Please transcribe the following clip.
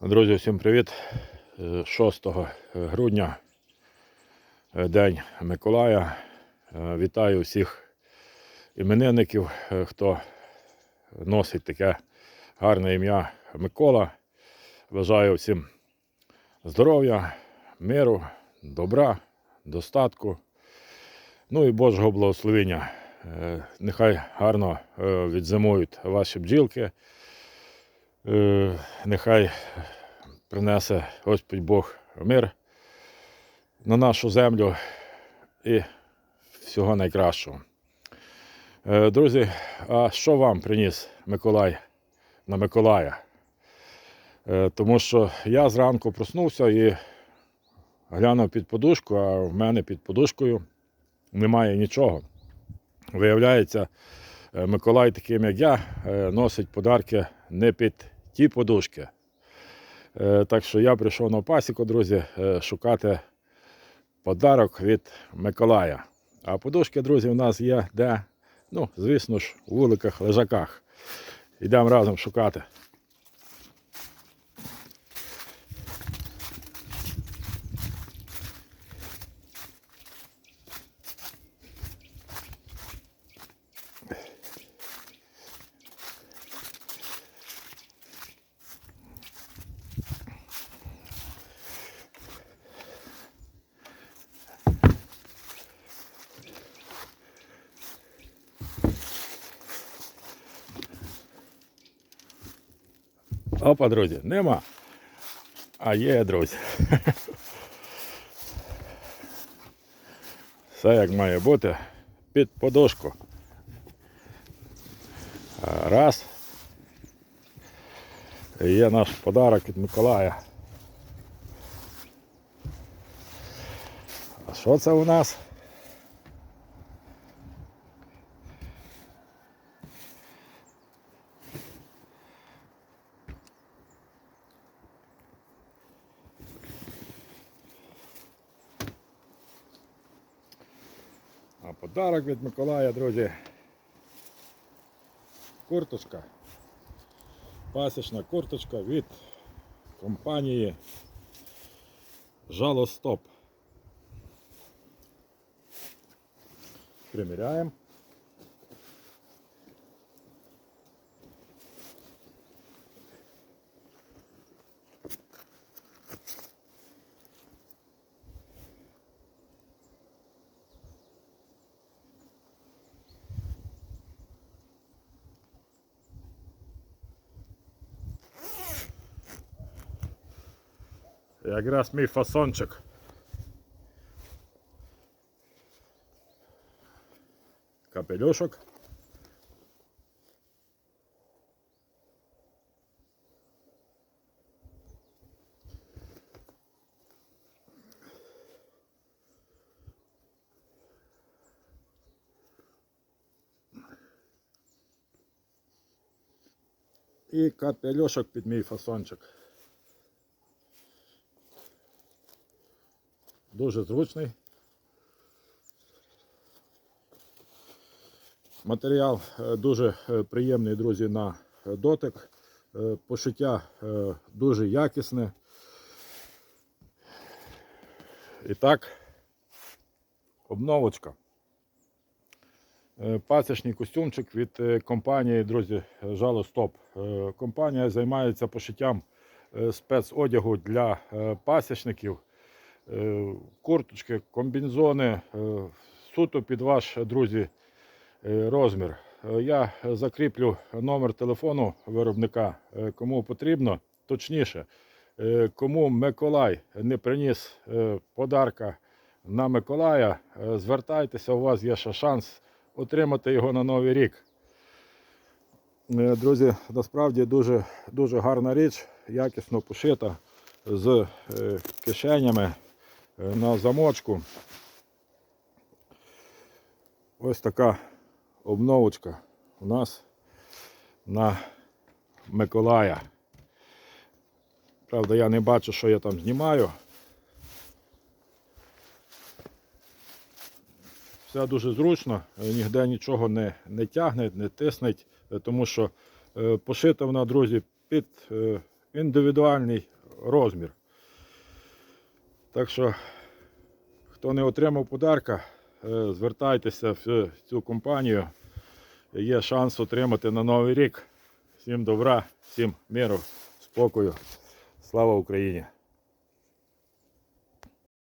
Друзі, всім привіт. Е, 6 грудня, е, День Миколая. Е, Вітаю всіх іменинників, е, хто носить таке гарне ім'я Микола. Бажаю всім здоров'я, миру, добра, достатку. Ну і Божого благословення. Е, Нехай гарно е, відзимують ваші бджілки. Е, Нехай принесе Господь Бог мир на нашу землю і всього найкращого. Е, Друзі, а що вам приніс Миколай на Миколая? Е, Тому що я зранку проснувся і глянув під подушку, а в мене під подушкою немає нічого. Виявляється, Миколай, таким як я, носить подарки не під ті подушки. Е, Так що я прийшов на пасіку, друзі, е, шукати подарок від Миколая. А подушки, друзі, у нас є де, ну, звісно ж, у вуликах, лежаках. Йдемо разом шукати. Опа, друзі, нема. А є, друзі. Все як має бути під подушку. Раз. І Є наш подарок від Миколая. А що це у нас? Подарок від Миколая, друзі. Курточка. Пасічна курточка від компанії Жалостоп. Приміряємо. Якраз мій фасончик. Капелюшок. І капелюшок під мій фасончик. Дуже зручний. Матеріал е, дуже е, приємний, друзі, на дотик. Е, Пошиття дуже якісне. І так, обновочка. Пасічний костюмчик від компанії, друзі, Жало Стоп. Компанія займається пошиттям спецодягу для пасічників. Е, Курточки, комбінзони, е, суто під ваш, друзі, е, розмір. Я закріплю номер телефону виробника, кому потрібно, точніше, кому Миколай не приніс подарка на Миколая, звертайтеся, у вас є ще шанс отримати його на Новий рік. Друзі, насправді дуже, дуже гарна річ, якісно пошита з кишенями на замочку. Ось така обновочка у нас на Миколая. Правда, я не бачу, що я там знімаю. Все дуже зручно, е, ніде нічого не, не тягне, не тиснеть, е, тому що е, пошита вона, друзі, під, е, індивідуальний розмір. Так що, хто не отримав подарка, е, звертайтеся в цю компанію. Є шанс отримати на Новий рік. Всім добра, всім миру, спокою. Слава Україні!